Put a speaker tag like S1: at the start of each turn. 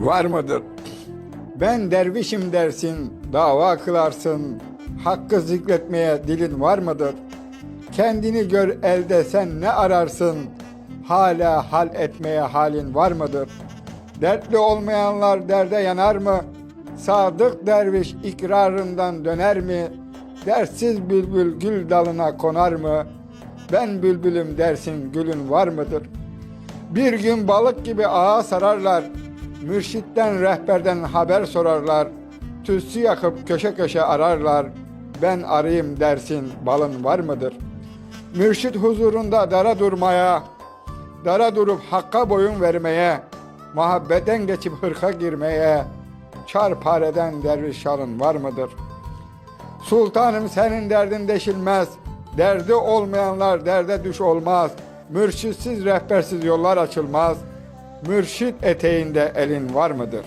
S1: var mıdır? Ben dervişim dersin, dava kılarsın, hakkı zikretmeye dilin var mıdır? Kendini gör elde sen ne ararsın, hala hal etmeye halin var mıdır? Dertli olmayanlar derde yanar mı? Sadık derviş ikrarından döner mi? Dertsiz bülbül gül dalına konar mı? Ben bülbülüm dersin gülün var mıdır? Bir gün balık gibi ağa sararlar. Mürşitten rehberden haber sorarlar. Tütsü yakıp köşe köşe ararlar. Ben arayayım dersin balın var mıdır? Mürşit huzurunda dara durmaya, dara durup hakka boyun vermeye, muhabbeten geçip hırka girmeye, çarpareden derviş şalın var mıdır? Sultanım senin derdin deşilmez. Derdi olmayanlar derde düş olmaz. Mürşitsiz rehbersiz yollar açılmaz. Mürşit eteğinde elin var mıdır?